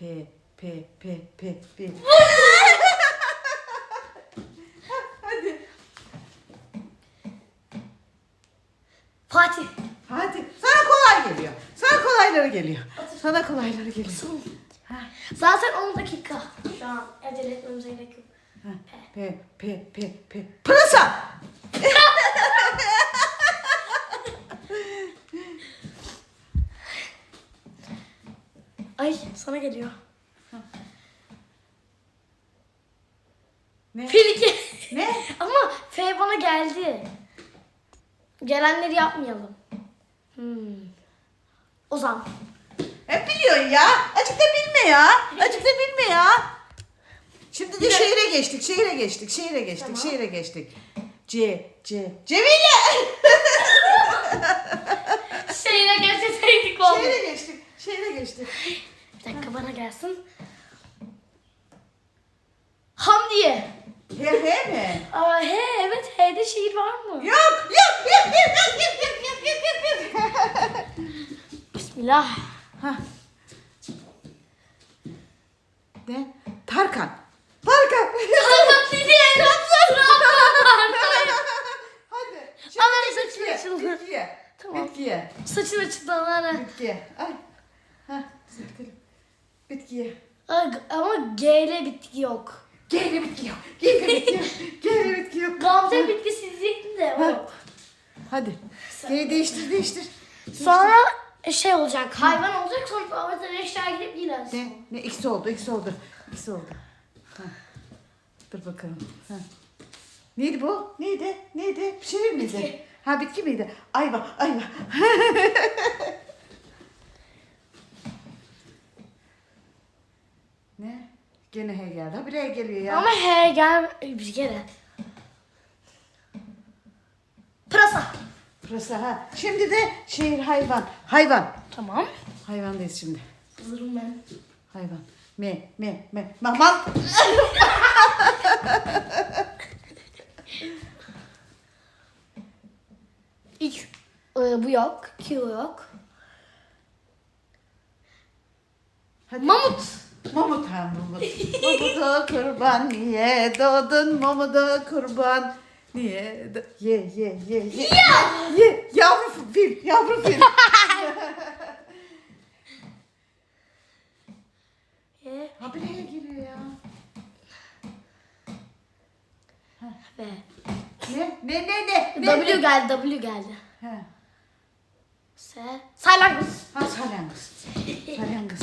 P P P P P. Hadi. Fatih. Hadi. Sana kolay geliyor. Sana kolayları geliyor. Sana kolayları geliyor. Zaten 10 dakika. Şu an acele etmemize gerek yok. ha. P P P P. Pırasa. Ay sana geliyor. Ne? Filike. Ne? Ama F bana geldi. Gelenleri yapmayalım. Hmm. Ozan. Hep biliyorsun ya. Azıcık da bilme ya. Azıcık da bilme ya. Şimdi de şehire geçtik, şehire geçtik, şehire geçtik, Tamam. şehire geçtik. C, C, Cemile! Şeyine geçseydik oldu. Şehire geçtik, şehire geçtik. Dakika bana gelsin. Hamdiye. He he mi? Aa, he evet H'de şehir var mı? Yok, yok, yok, yok, yok, yok, yok, yok, yok, yok. Bismillah. Hah. Ne? Tarkan. Tarkan. Ne yapıyorsun? Hadi. Şimdi saçım açıldı. bitkiye, Tamam. bitkiye. Saçın açıktı ana. Bitkiye. Ay. Ha, düzeltelim. Bitkiye. Ama G ile bitki yok. Gel bitki yok. Gel bitki yok. Gel bitki yok. Gamze bitkisi diyecektim de o yok. Hadi. Gel değiştir değiştir. Sonra şey olacak, hayvan olacak sonra oradan eşya girip yine. Ne? Ne? X oldu. X oldu. X oldu. Ha. Dur bakalım. Ha. Neydi bu? Neydi? Neydi? Bir şey miydi? Bitki. Ha bitki miydi? Ayva. Ayva. ne? Gene he geldi. Ha bir he geliyor ya. Ama he gel bir kere. Pırasa. Pırasa ha. Şimdi de şehir hayvan. Hayvan. Tamam. Hayvandayız şimdi. Hazırım ben. Hayvan. Me, me, me. Mamal. İlk e, bu yok, Q yok. Hadi. Mamut. Mamut ha Mamut. Mamuda kurban niye doğdun? Mamuda kurban niye do- Ye ye ye ye. Ye yavru fil yavru fil. E, Habire giriyor ya. Ve. Ne ne ne ne? ne? W geldi, W geldi. He. S. Salyangoz. Ha salyangoz. Salyangoz.